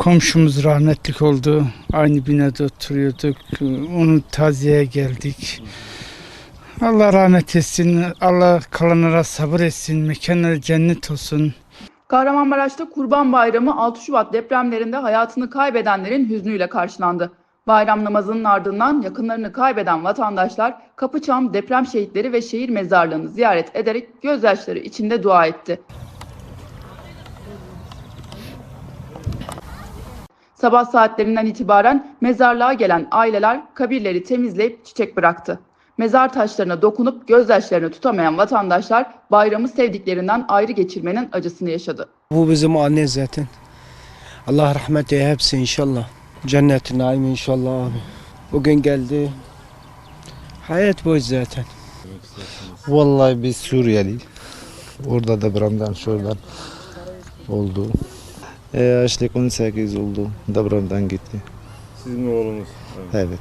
komşumuz rahmetlik oldu. Aynı binada oturuyorduk. Onu taziyeye geldik. Allah rahmet etsin. Allah kalanlara sabır etsin. Mekanları cennet olsun. Kahramanmaraş'ta Kurban Bayramı 6 Şubat depremlerinde hayatını kaybedenlerin hüznüyle karşılandı. Bayram namazının ardından yakınlarını kaybeden vatandaşlar Kapıçam deprem şehitleri ve şehir mezarlığını ziyaret ederek gözyaşları içinde dua etti. Sabah saatlerinden itibaren mezarlığa gelen aileler kabirleri temizleyip çiçek bıraktı. Mezar taşlarına dokunup gözyaşlarını tutamayan vatandaşlar bayramı sevdiklerinden ayrı geçirmenin acısını yaşadı. Bu bizim anne zaten. Allah rahmet eylesin hepsi inşallah. Cennet-i naim inşallah abi. Bugün geldi. Hayat boş zaten. Vallahi biz Suriyeli. Orada depremden şuradan oldu. E, yaşlık 18 oldu. Depremden gitti. Sizin oğlunuz. Evet.